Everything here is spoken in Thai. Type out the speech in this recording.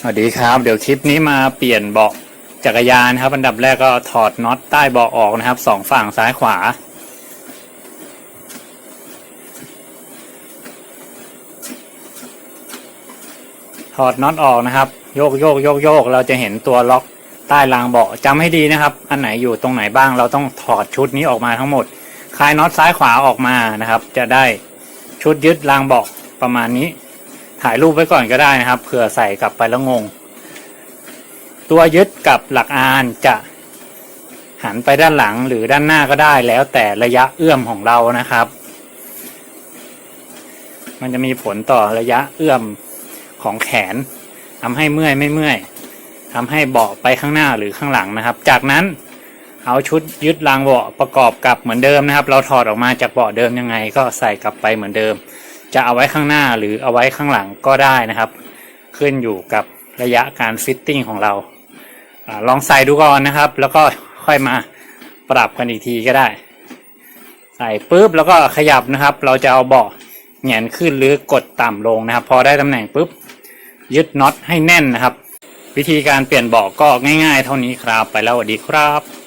สวัสดีครับ เดี๋ยวคลิปนี้มาเปลี่ยนเบาะจักรยานครับ อันดับแรกก็ถอดน็อตใต้เบาะออกนะครับสองฝั่งซ้ายขวา ถอดน็อตออกนะครับ โยกโยกโยกโยกเราจะเห็นตัวล็อกใต้รางเบาะจำให้ดีนะครับ อันไหนอยู่ตรงไหนบ้าง เราต้องถอดชุดนี้ออกมาทั้งหมดคลายน็อตซ้ายขวาออกมานะครับ จะได้ชุดยึดรางเบาะประมาณนี้ ถ่ายรูปไว้ก่อนก็ได้นะครับเผื่อใส่กลับไปแล้วงง ตัวยึดกับหลักอานจะหันไปด้านหลังหรือด้านหน้าก็ได้แล้วแต่ระยะเอื้อมของเรานะครับ มันจะมีผลต่อระยะเอื้อมของแขนทำให้เมื่อยไม่เมื่อยทำให้เบาะไปข้างหน้าหรือข้างหลังนะครับ จากนั้นเอาชุดยึดรางเบาะประกอบกับเหมือนเดิมนะครับ เราถอดออกมาจากเบาะเดิมยังไงก็ใส่กลับไปเหมือนเดิม จะเอาไว้ข้างหน้าหรือเอาไว้ข้างหลังก็ได้นะครับ ขึ้นอยู่กับระยะการฟิตติ้งของเราอลองใส่ดูก่อนนะครับ แล้วก็ค่อยมาปรับกันอีกทีก็ได้ ใส่ปุ๊บแล้วก็ขยับนะครับ เราจะเอาเบาะแหงนขึ้นหรือกดต่ำลงนะครับ พอได้ตำแหน่งปุ๊บยึดน็อตให้แน่นนะครับ วิธีการเปลี่ยนเบาะก็ง่าย ๆ เท่านี้ครับ ไปแล้วสวัสดีครับ